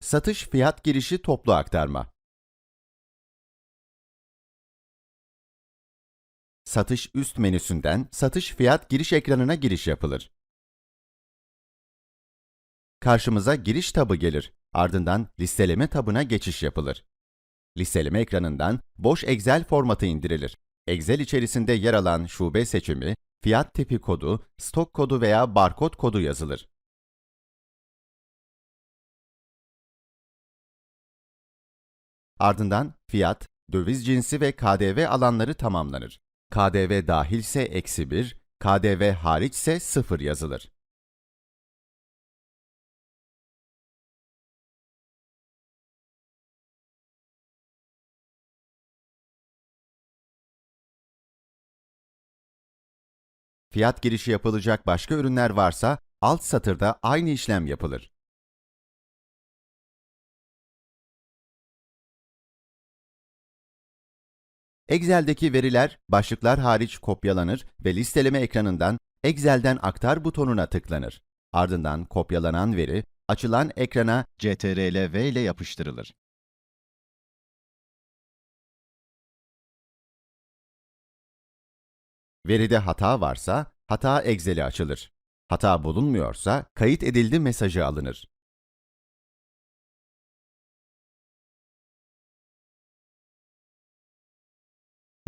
Satış fiyat girişi toplu aktarma. Satış üst menüsünden satış fiyat giriş ekranına giriş yapılır. Karşımıza giriş tabı gelir. Ardından listeleme tabına geçiş yapılır. Listeleme ekranından boş Excel formatı indirilir. Excel içerisinde yer alan şube seçimi, fiyat tipi kodu, stok kodu veya barkod kodu yazılır. Ardından fiyat, döviz cinsi ve KDV alanları tamamlanır. KDV dahilse eksi 1, KDV hariçse 0 yazılır. Fiyat girişi yapılacak başka ürünler varsa alt satırda aynı işlem yapılır. Excel'deki veriler başlıklar hariç kopyalanır ve listeleme ekranından Excel'den aktar butonuna tıklanır. Ardından kopyalanan veri açılan ekrana CTRL-V ile yapıştırılır. Veride hata varsa hata Excel'i açılır. Hata bulunmuyorsa kayıt edildi mesajı alınır.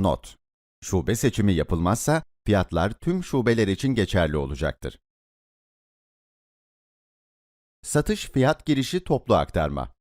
Not: Şube seçimi yapılmazsa fiyatlar tüm şubeler için geçerli olacaktır. Satış fiyat girişi toplu aktarma.